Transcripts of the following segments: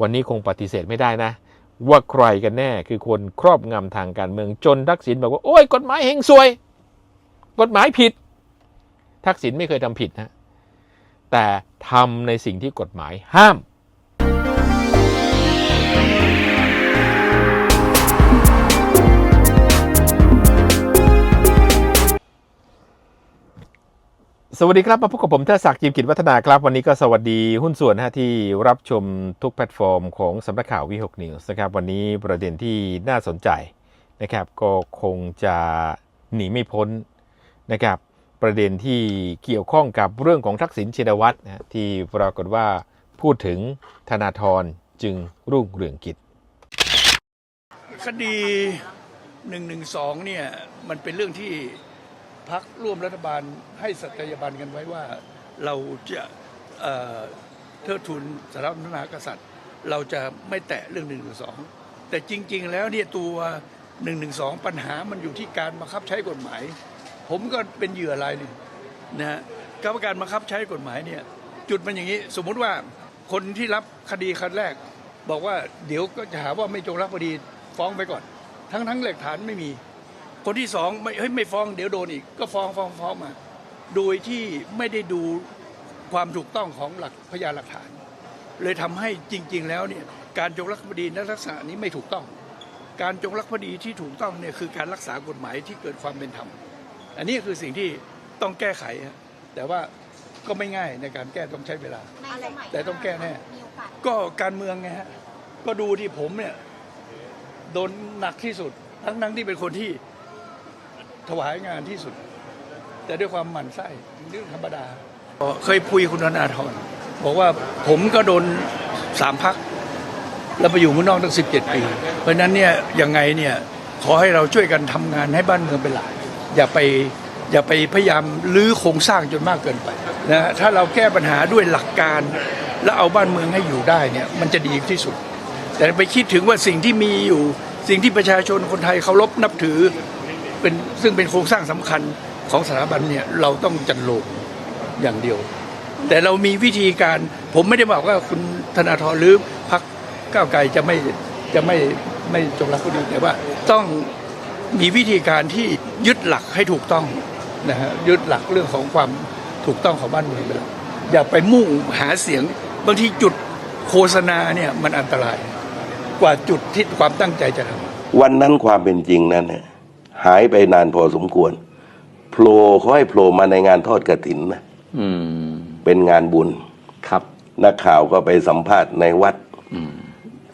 วันนี้คงปฏิเสธไม่ได้นะ ว่าใครกันแน่คือคนครอบงำทางการเมืองจนทักษิณบอกว่าโอ้ยกฎหมายเฮงซวย กฎหมายผิด ทักษิณไม่เคยทำผิดนะแต่ทำในสิ่งที่กฎหมายห้าม สวัสดีครับ มาพบกับผมเทศักดิ์จิมกิจวัฒนาครับ วันนี้ก็สวัสดีหุ้นส่วนนะฮะที่รับชมทุกแพลตฟอร์มของสำนักข่าววิหกนิวส์นะครับ วันนี้ประเด็นที่น่าสนใจนะครับ ก็คงจะหนีไม่พ้นนะครับ ประเด็นที่เกี่ยวข้องกับเรื่องของทักษิณชินวัตรนะที่ปรากฏว่าพูดถึงธนาธรจึงรุ่งเรืองกิจคดีหนึ่งหนึ่งสองเนี่ยมันเป็นเรื่องที่ พักร่วมรัฐบาลให้สัตยาบันกันไว้ว่าเราจะเอ่อเทิดทูนสถาบันพระมหากษัตริย์ เราจะไม่แตะเรื่องหนึ่งหนึ่งสองแต่จริง ๆ แล้วเนี่ยตัวหนึ่งหนึ่งสองปัญหามันอยู่ที่การบังคับใช้กฎหมาย ผมก็เป็นเหยื่อรายหนึ่งนะฮะกรรมการบังคับใช้กฎหมายเนี่ยจุดมันอย่างนี้สมมุติว่าคนที่รับคดีคันแรก บอกว่าเดี๋ยวก็จะหาว่าไม่จงรักภักดีฟ้องไปก่อน ทั้งทั้งหลักฐานไม่มี คนที่สองไม่เฮ้ยไม่ฟ้องเดี๋ยวโดนอีก ก็ฟ้องฟ้องฟ้องมา โดยที่ไม่ได้ดูความถูกต้องของหลักพยานหลักฐาน เลยทำให้จริง ๆ แล้วเนี่ยการจงรักภักดีในลักษณะนี้ไม่ถูกต้อง การจงรักภักดีที่ถูกต้องเนี่ยคือการรักษากฎหมายที่เกิดความเป็นธรรมอันนี้คือสิ่งที่ต้องแก้ไขฮะแต่ว่าก็ไม่ง่ายในการแก้ต้องใช้เวลาในสมัยแต่ต้องแก้แน่มีโอกาสก็การเมืองไงฮะก็ดูที่ผมเนี่ยโดนหนักที่สุดทั้งทั้งๆที่เป็นคนที่ ถวายงานที่สุด แต่ด้วยความหมั่นไส้เรื่องธรรมดา เคยคุยคุณธนาธรบอกว่าผมก็โดนสามพักแล้วไปอยู่เมืองนอกตั้งสิบเจ็ดปี เพราะนั้นเนี่ยยังไงเนี่ยขอให้เราช่วยกันทำงานให้บ้านเมืองเป็นหลักอย่าไปอย่าไปพยายามลื้อโครงสร้างจนมากเกินไปนะถ้าเราแก้ปัญหาด้วยหลักการ แล้วเอาบ้านเมืองให้อยู่ได้เนี่ยมันจะดีที่สุด แต่ไปคิดถึงว่าสิ่งที่มีอยู่ สิ่งที่ประชาชนคนไทยเคารพนับถือ เป็นซึ่งเป็นโครงสร้างสำคัญของสถาบันเนี่ยเราต้องจันโลงอย่างเดียว แต่เรามีวิธีการผมไม่ได้บอกว่าคุณธนาธรหรือพรรคก้าวไกลจะไม่จะไม่ไม่จงรักภักดีแต่ว่าต้องมีวิธีการที่ยึดหลักให้ถูกต้องนะฮะยึดหลักเรื่องของความถูกต้องของบ้านเมืองเป็นหลักอย่าไปมุ่งหาเสียงบางทีจุดโฆษณาเนี่ยมันอันตราย กว่าจุดที่ความตั้งใจจะทำวันนั้นความเป็นจริงนั้นเนี่ย หายไปนานพอสมควรโผล่เขาให้โผล่มาในงานทอดกระถินนะอืมเป็นงานบุญครับ นักข่าวก็ไปสัมภาษณ์ในวัด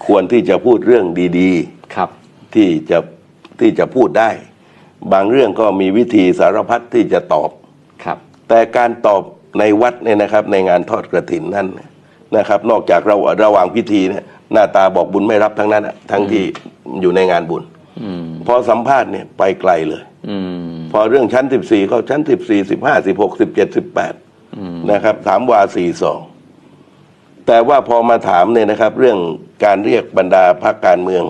ควรที่จะพูดเรื่องดีครับๆที่จะที่จะพูดได้ บางเรื่องก็มีวิธีสารพัดที่จะตอบครับ แต่การตอบในวัดเนี่ยนะครับ ในงานทอดกระถินนั้นนะครับ นอกจากเราระหว่างพิธีเนี่ยหน้าตาบอกบุญไม่รับทั้งนั้นอะทั้งที่อยู่ในงานบุญอืม พอสัมภาษณ์เนี่ยไปไกลเลยอืมพอเรื่องชั้น14เข้าชั้น14 15 16 17 18นะครับถามวา42แต่ว่าพอมาถามเนี่ยนะครับ เรื่องการเรียกบรรดาพรรคการเมือง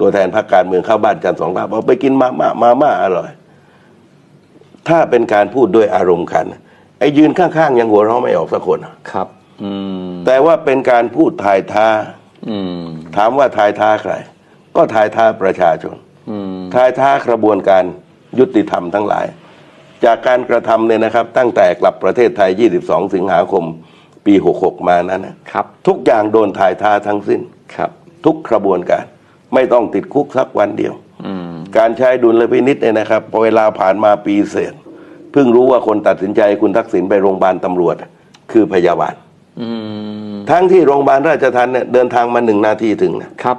ตัวแทนพรรคการเมืองเข้าบ้านจันทร์สองลาบเอาไปกินมาม่ามาม่าอร่อย ถ้าเป็นการพูดด้วยอารมณ์ขัน ไอ้ยืนข้างๆยังหัวเราะไม่ออกสักคนอะครับอืมแต่ว่าเป็นการพูดทายท้าอืมถามว่าทายท้าใคร ก็ทายท้าประชาชนอืมทายท้ากระบวนการยุติธรรมทั้งหลาย จากการกระทำเนี่ยนะครับ ตั้งแต่กลับประเทศไทย 22 สิงหาคม ปี 66 มานั้นนะครับทุกอย่างโดนทายท้าทั้งสิ้นครับ ทุกกระบวนการไม่ต้องติดคุกสักวันเดียวอืมการใช้ดุลพินิษเนี่ยนะครับพอเวลาผ่านมาปีเศษเพิ่งรู้ว่าคนตัดสินใจคุณทักษิณไปโรงพยาบาลตำรวจ คือพยาบาลอืมทั้งที่โรงพยาบาลราชทัณฑ์เนี่ยเดินทางมาหนึ่งนาทีถึงนะครับ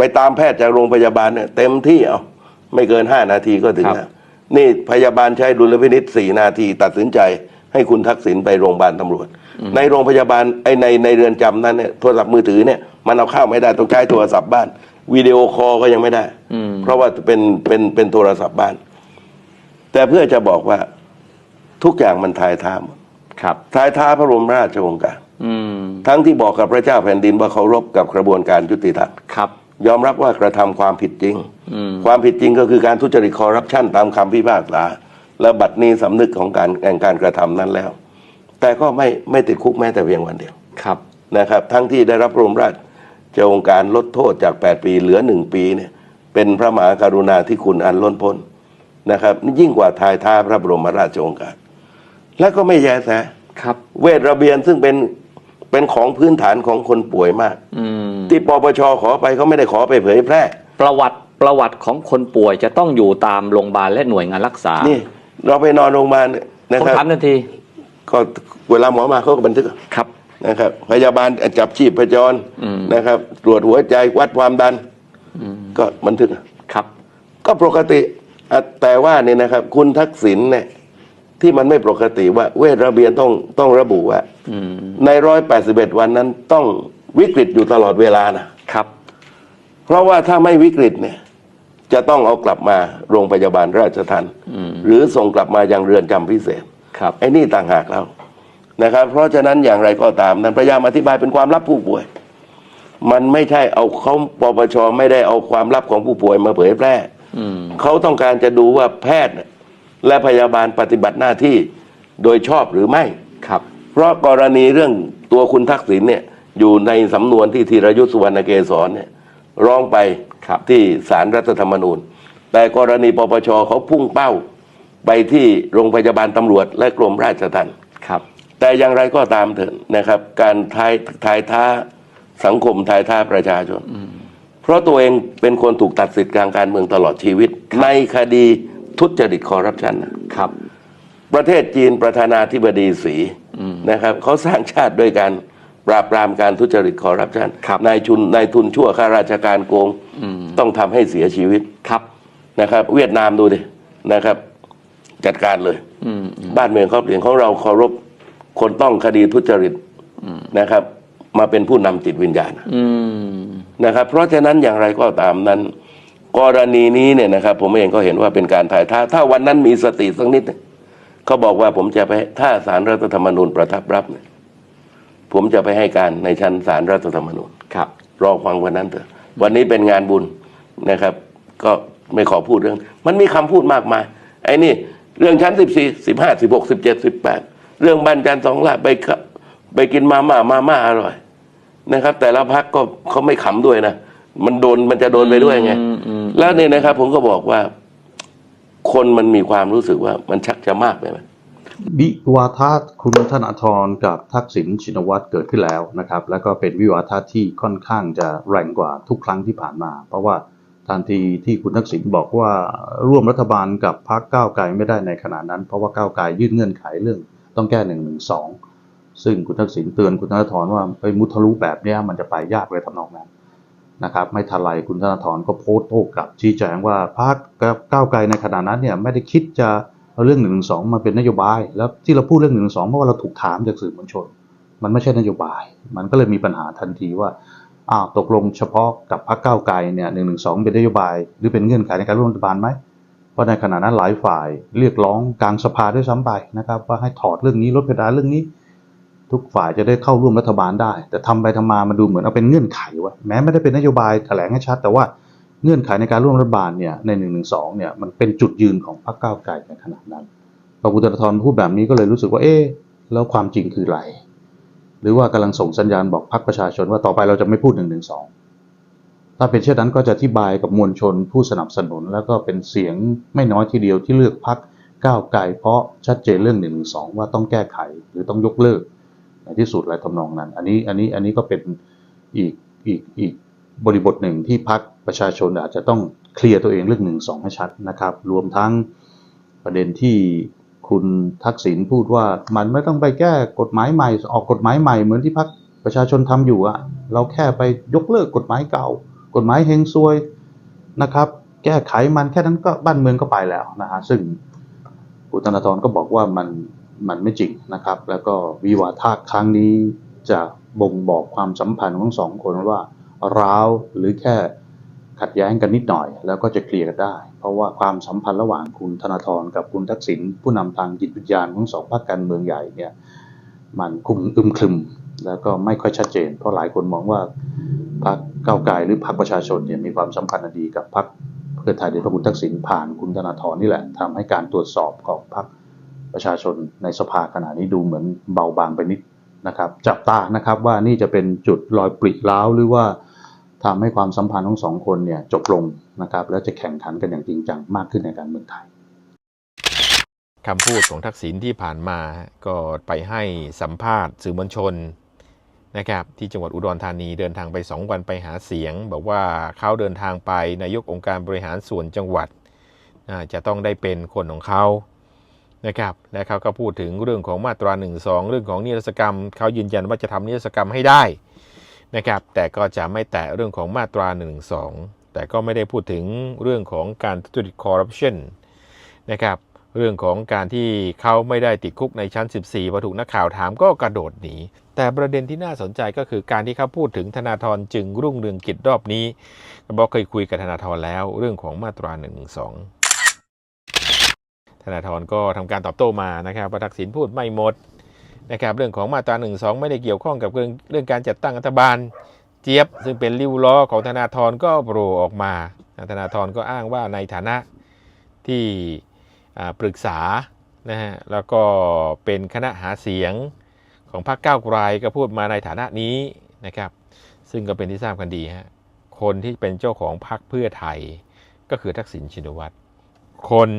ไปตามแพทย์จากโรงพยาบาลเนี่ยเต็มที่เอาไม่เกินห้านาทีก็ถึงครับแล้วนี่พยาบาลใช้ดุลพินิษสี่นาที ตัดสินใจให้คุณทักษิณไปโรงพยาบาลตำรวจ ในโรงพยาบาลไอในในเรือนจำนั้นเนี่ยโทรศัพท์มือถือเนี่ยมันเอาเข้าไม่ได้ต้องใช้โทรศัพท์บ้านวิดีโอคอลก็ยังไม่ได้อืมเพราะว่าเป็นเป็นเป็นโทรศัพท์บ้าน แต่เพื่อจะบอกว่าทุกอย่างมันทายท้าหมดครับทายท้าพระบรมราชโองการอืมทั้งที่บอกกับพระเจ้าแผ่นดินว่าเคารพกับกระบวนการยุติธรรมครับ ยอมรับว่ากระทำความผิดจริงอืมความผิดจริงก็คือการทุจริตคอร์รัปชันตามคำพิพากษา และบัดนี้สำนึกของการแห่งการกระทำนั้นแล้ว แต่ก็ไม่ไม่ติดคุกแม้แต่เพียงวันเดียวครับนะครับ ทั้งที่ได้รับพระบรมราชจะองค์การลดโทษจาก 8 ปีเหลือ 1 ปีเนี่ยเป็นพระมหากรุณาธิคุณอันล้นพ้นนะครับนี่ยิ่งกว่าทายท่าพระบรมราชโองการ และก็ไม่แยแสครับ เวทระเบียนซึ่งเป็น เป็นของพื้นฐานของคนป่วยมาก อืมที่ปปชขอไปเขาไม่ได้ขอไปเผยแพร่ ประวัติประวัติของคนป่วยจะต้องอยู่ตามโรงพยาบาลและหน่วยงานรักษานี่เราไปนอนโรงพยาบาลนะผมครับถามทันทีก็เวลาหมอมาเขาก็บันทึกครับ นะครับพยาบาลจับชีพจรอืม นะครับ ตรวจหัวใจวัดความดันอืมก็บันทึก ครับ ก็ปกติอะแต่ว่าเนี่ยนะครับ คุณทักษิณเนี่ยที่มันไม่ปกติว่าเวทระเบียนต้องต้องระบุว่าอืม ในร้อยแปดสิบเอ็ดวันนั้นต้องวิกฤตอยู่ตลอดเวลานะครับ เพราะว่าถ้าไม่วิกฤตเนี่ย จะต้องเอากลับมาโรงพยาบาลราชทันอืมหรือส่งกลับมายังเรือนจำพิเศษ ครับไอ้นี่ต่างหากแล้วนะครับ เพราะฉะนั้นอย่างไรก็ตามนั้นพยายามอธิบายเป็นความลับผู้ป่วย มันไม่ใช่เอาเขาปปชไม่ได้เอาความลับของผู้ป่วยมาเผยแพร่อืมเขาต้องการจะดูว่าแพทย์เนี่ยและพยาบาลปฏิบัติหน้าที่โดยชอบหรือไม่ครับเพ ราะกรณีเรื่องตัวคุณทักษิณเนี่ยอยู่ในสำนวนที่ธีรยุทธสุวรรณเกษรเนี่ยร้องไปครับที่ศาลรรัฐธรรมนูญ แต่กรณีปปชเขาพุ่งเป้าไปที่โรงพยาบาลตำรวจและกรมราชทัณฑ์ครับแต่อย่างไรก็ตามเถอะนะครับ การทายทายท้าสังคมทายท้าประชาชน เพราะตัวเองเป็นคนถูกตัดสิทธิ์ทางการเมืองตลอดชีวิต ในคดีทุจริตคอร์รัปชันครับ ประเทศจีนประธานาธิบดีสีอืม นะครับเขาสร้างชาติด้วยการปราบปรามการทุจริตคอร์รัปชันครับ นายทุนนายทุนชั่วข้าราชการโกงอืมต้องทำให้เสียชีวิตครับนะครับ เวียดนามดูดินะครับ จัดการเลย อืมอืมบ้านเมืองเขาเปลี่ยนของเราเคารพคนต้องคดีทุจริตนะครับ มาเป็นผู้นำจิตวิญญาณ อืมนะครับเพราะฉะนั้นอย่างไรก็ตามนั้น กรณีนี้เนี่ยนะครับ ผมเองก็เห็นว่าเป็นการถ่ายท้าถ้าวันนั้นมีสติสักนิดหนึ่ง เขาบอกว่าผมจะไปถ้าสารรัฐธรรมนูญประทับรับเนี่ยผมจะไปให้การในชั้นสารรัฐธรรมนูญครับ รอฟังวันนั้นเถอะ วันนี้เป็นงานบุญนะครับ ก็ไม่ขอพูดเรื่อง มันมีคำพูดมากมาย ไอ้นี่ เรื่องชั้นสิบสี่สิบห้าสิบหกสิบเจ็ดสิบแปดเรื่องบ้านจันทร์สองลาดไปขะไปกินมาม่ามาม่าอร่อย นะครับ แต่ละพักก็เขาไม่ขำด้วยนะ มันโดนมันจะโดนไปด้วยไงอืมอืมแล้วเนี่ยนะครับ ผมก็บอกว่า คนมันมีความรู้สึกว่ามันชักจะมากไปไหมวิวาทะคุณธนาธรกับทักษิณชินวัตรเกิดขึ้นแล้วนะครับ แล้วก็เป็นวิวาทะที่ค่อนข้างจะแรงกว่าทุกครั้งที่ผ่านมา เพราะว่าทันทีที่คุณทักษิณบอกว่าร่วมรัฐบาลกับพรรคก้าวไกลไม่ได้ในขณะนั้น เพราะว่าก้าวไกลยื่นเงื่อนไขเรื่อง ต้องแก้หนึ่งหนึ่งสองซึ่งคุณทักษิณเตือนคุณธนาธรว่าไปมุทะลุแบบนี้มันจะไปยากเลยทำนองนั้น นะครับไม่ทันไรคุณธนาธรก็โพสต์โต้กลับชี้แจงว่าพรรคก้าวไกลในขณะนั้นเนี่ยไม่ได้คิดจะเอาเรื่องหนึ่งสองมาเป็นนโยบาย แล้วที่เราพูดเรื่องหนึ่งสองเพราะว่าเราถูกถามจากสื่อมวลชน มันไม่ใช่นโยบาย มันก็เลยมีปัญหาทันทีว่าอ้าวตกลงเฉพาะกับพรรคก้าวไกลเนี่ยหนึ่งหนึ่งสองเป็นนโยบาย หรือเป็นเงื่อนไขในการร่วมรัฐบาลไหมเพราะในขณะนั้นหลายฝ่ายเรียกร้องกลางสภาด้วยซ้ำไปนะครับว่าให้ถอดเรื่องนี้ลดเพดานเรื่องนี้ ทุกฝ่ายจะได้เข้าร่วมรัฐบาลได้ แต่ทำไปทำมามันดูเหมือนเอาเป็นเงื่อนไขวะแม้ไม่ได้เป็นนโยบายแถลงให้ชัด แต่ว่าเงื่อนไขในการร่วมรัฐบาลเนี่ยในหนึ่งหนึ่งสองเนี่ยมันเป็นจุดยืนของพรรคก้าวไกลในขณะนั้นพอคุณธนาธรพูดแบบนี้ก็เลยรู้สึกว่าเอ๊ะแล้วความจริงคืออะไร หรือว่ากำลังส่งสัญญาณบอกพรรคประชาชนว่าต่อไปเราจะไม่พูดหนึ่งหนึ่งสองถ้าเป็นเช่นนั้นก็จะอธิบายกับมวลชนผู้สนับสนุน แล้วก็เป็นเสียงไม่น้อยทีเดียวที่เลือกพรรคก้าวไกลเพราะชัดเจนเรื่องหนึ่งหนึ่งสองว่าต้องแก้ไขหรือต้องยกเลิกใน ที่สุดอะไรทำนองนั้น อันนี้อันนี้อันนี้ก็เป็นอีกอีกอีกบริบทหนึ่งที่พักประชาชนอาจจะต้องเคลียร์ตัวเองเรื่องหนึ่งสองให้ชัดนะครับ รวมทั้งประเด็นที่คุณทักษิณพูดว่ามันไม่ต้องไปแก้กฎหมายใหม่ ออกกฎหมายใหม่เหมือนที่พักประชาชนทำอยู่อะเราแค่ไปยกเลิกกฎหมายเก่า กฎหมายเฮงซวยนะครับ แก้ไขมันแค่นั้นก็บ้านเมืองก็ไปแล้วนะฮะซึ่งคุณธนาธรก็บอกว่ามัน มันไม่จริงนะครับ แล้วก็วิวาทะครั้งนี้จะบ่งบอกความสัมพันธ์ของสองคนว่าร้าวหรือแค่ขัดแย้งกันนิดหน่อย แล้วก็จะเคลียร์กันได้ เพราะว่าความสัมพันธ์ระหว่างคุณธนาธรกับคุณทักษิณผู้นำทางจิตวิญญาณของสองพรรคการเมืองใหญ่เนี่ยมันคุมอึมครึม แล้วก็ไม่ค่อยชัดเจน เพราะหลายคนมองว่าพรรคก้าวไกลหรือพรรคประชาชนเนี่ยมีความสัมพันธ์ดีกับพรรคเพื่อไทยโดยพาะคุณทักษิณผ่านคุณธนาธรนี่แหละทำให้การตรวจสอบของพรรค ประชาชนในสภาขณะนี้ดูเหมือนเบาบางไปนิดนะครับ จับตานะครับว่านี่จะเป็นจุดรอยปริร้าวหรือว่าทำให้ความสัมพันธ์ของสองคนเนี่ยจบลงนะครับ และจะแข่งขันกันอย่างจริงจังมากขึ้นในการเมืองไทยคำพูดของทักษิณที่ผ่านมาก็ไปให้สัมภาษณ์สื่อมวลชนนะครับที่จังหวัดอุดรธานีเดินทางไป 2 วันไปหาเสียง บอกว่าเขาเดินทางไปนายกองค์การบริหารส่วนจังหวัดจะต้องได้เป็นคนของเขา นะครับและเขาก็พูดถึงเรื่องของมาตรา1นึเรื่องของนิรศกรรม เขายืนยันว่าจะทำนิรศกรรมให้ได้นะครับแต่ก็จะไม่แตะเรื่องของมาตรา1นึแต่ก็ไม่ได้พูดถึงเรื่องของการทุจริตคอร์รัปชันนะครับเรื่องของการที่เขาไม่ได้ติดคุกในชั้น 14พอถูกนักข่าวถามก็กระโดดหนี แต่ประเด็นที่น่าสนใจก็คือการที่เขาพูดถึงธนาธรจึงรุ่งเรืองกิจรอบนี้บอกเคยคุยกับธนาธรแล้วเรื่องของมาตรา1นึ ธนาธรก็ทำการตอบโต้มานะครับว่าทักษิณพูดไม่หมดนะครับเรื่องของมาตรา1นึไม่ได้เกี่ยวข้องกับเรื่องเรื่องการจัดตั้งรัฐบาล เจี๊ยบ ซึ่งเป็นริ้วล้อของธนาธรก็โผล่ออกมาธนาธรก็อ้างว่าในฐานะที่ปรึกษานะฮะแล้วก็เป็นคณะหาเสียงของพรรคก้าวไกลก็พูดมาในฐานะนี้นะครับซึ่งก็เป็นที่ทราบกันดีฮะคนที่เป็นเจ้าของพรรคเพื่อไทยก็คือทักษิณชินวัตรคน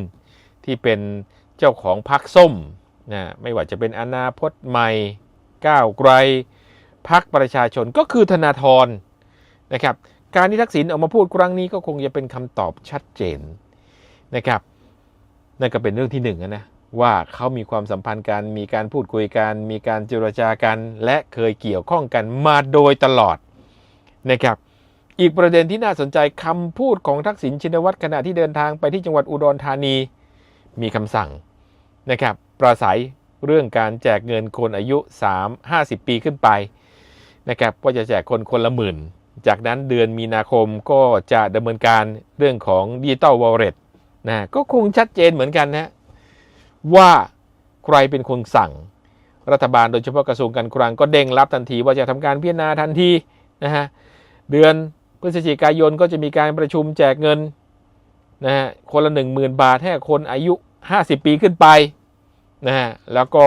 ที่เป็นเจ้าของพรรคส้มนะไม่ว่าจะเป็นอนาคตใหม่ก้าวไกลพรรคประชาชนก็คือธนาธรนะครับการที่ทักษิณออกมาพูดครั้งนี้ก็คงจะเป็นคำตอบชัดเจนนะครับนั่นก็เป็นเรื่องที่หนึ่งนะว่าเขามีความสัมพันธ์กันมีการพูดคุยกันมีการเจรจากัน และเคยเกี่ยวข้องกันมาโดยตลอดนะครับอีกประเด็นที่น่าสนใจคำพูดของทักษิณชินวัตรขณะที่เดินทางไปที่จังหวัดอุดรธานี มีคำสั่งนะครับปราศัยเรื่องการแจกเงินคนอายุ 3 50 ปีขึ้นไปนะครับว่าจะแจกคนคนละหมื่น จากนั้นเดือนมีนาคมก็จะดำเนินการเรื่องของดิจิตอลวอลเล็ตนะก็คงชัดเจนเหมือนกันนะว่าใครเป็นคนสั่ง รัฐบาลโดยเฉพาะกระทรวงการคลังก็เด้งรับทันทีว่าจะทำการพิจารณาทันทีนะฮะเดือนพฤศจิกายนก็จะมีการประชุมแจกเงิน นะฮะคนละหนึ่งหมื่นบาทให้คนอายุ 50 ปีขึ้นไปนะฮะแล้วก็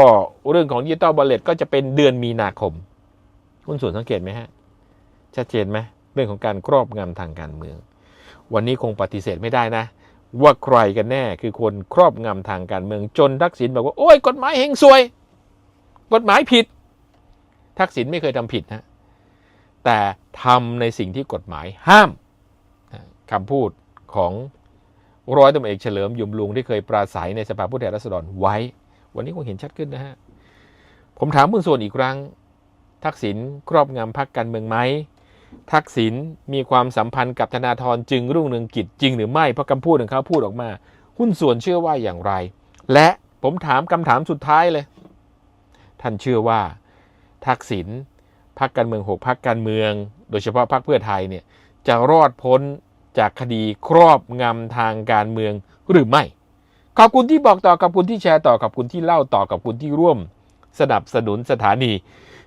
เรื่องของดิจิตอลบอลเลตก็จะเป็นเดือนมีนาคม คุณส่วนสังเกตไหมฮะ ชัดเจนไหมเรื่องของการครอบงำทางการเมือง วันนี้คงปฏิเสธไม่ได้นะ ว่าใครกันแน่คือคนครอบงำทางการเมืองจนทักษิณบอกว่า โอ้ยกฎหมายเฮงซวย กฎหมายผิด ทักษิณไม่เคยทำผิดนะแต่ทำในสิ่งที่กฎหมายห้ามคำพูดของ ร้อยตำรวจเอกเฉลิมยุมลุงที่เคยปราศัยในสภาผู้แทนราษฎรไว้ วันนี้คงเห็นชัดขึ้นนะฮะ ผมถามคุณส่วนอีกครั้ง ทักษิณครอบงำพรรคการเมืองไหม ทักษิณมีความสัมพันธ์กับธนาธรจึงรุ่งเรืองกิจจริงหรือไม่ เพราะคำพูดของเขาพูดออกมา หุ้นส่วนเชื่อว่าอย่างไร และผมถามคำถามสุดท้ายเลย ท่านเชื่อว่า ทักษิณพักการเมืองหกพักการเมือง โดยเฉพาะพักเพื่อไทยเนี่ยจะรอดพ้น จากคดีครอบงำทางการเมืองหรือไม่ ขอบคุณที่บอกต่อขอบคุณที่แชร์ต่อขอบคุณที่เล่าต่อขอบคุณที่ร่วม สนับสนุนสถานี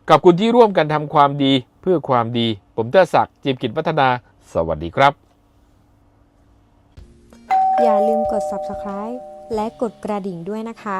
ขอบคุณที่ร่วมกันทำความดีเพื่อความดี ผมเตอร์ศักดิ์จิมกิจวัฒนา สวัสดีครับ อย่าลืมกด subscribe และกดกระดิ่งด้วยนะคะ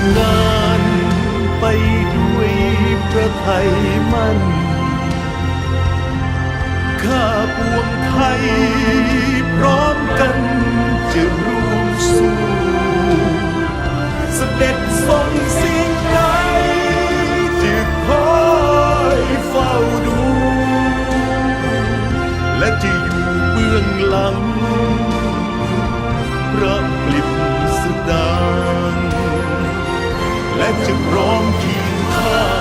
ทรงานไปด้วยพระไทยมั่น ข้าปวงไทยพร้อมกันจะร่วมสู้เสด็จทรงสิ่งใดจะคอยเฝ้าดู และจะอยู่เบื้องหลังพระปลิบสุดา และจะพร้อมที่งข้า